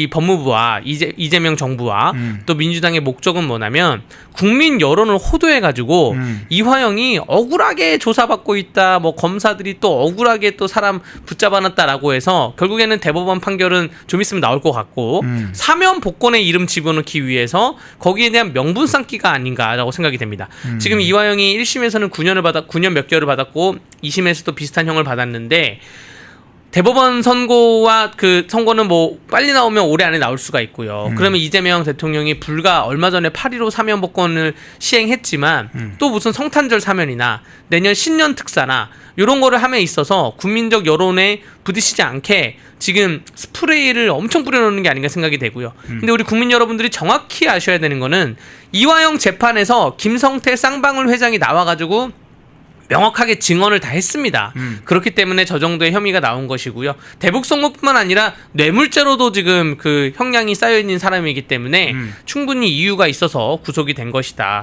이 법무부와 이재, 이재명 정부와 음. 또 민주당의 목적은 뭐냐면 국민 여론을 호도해 가지고 음. 이화영이 억울하게 조사받고 있다, 뭐 검사들이 또 억울하게 또 사람 붙잡아놨다라고 해서 결국에는 대법원 판결은 좀 있으면 나올 것 같고 음. 사면 복권의 이름 집어넣기 위해서 거기에 대한 명분 쌓기가 아닌가라고 생각이 됩니다. 음. 지금 이화영이 1심에서는 9년을 받았 9년 몇 개월을 받았고 2심에서도 비슷한 형을 받았는데 대법원 선고와 그 선고는 뭐 빨리 나오면 올해 안에 나올 수가 있고요. 그러면 이재명 대통령이 불과 얼마 전에 8.15 사면 복권을 시행했지만 또 무슨 성탄절 사면이나 내년 신년 특사나 이런 거를 함에 있어서 국민적 여론에 부딪히지 않게 지금 스프레이를 엄청 뿌려놓는 게 아닌가 생각이 되고요. 근데 우리 국민 여러분들이 정확히 아셔야 되는 거는 이화영 재판에서 김성태 쌍방울 회장이 나와가지고 명확하게 증언을 다 했습니다. 음. 그렇기 때문에 저 정도의 혐의가 나온 것이고요. 대북 송금뿐만 아니라 뇌물죄로도 지금 그 형량이 쌓여 있는 사람이기 때문에 음. 충분히 이유가 있어서 구속이 된 것이다.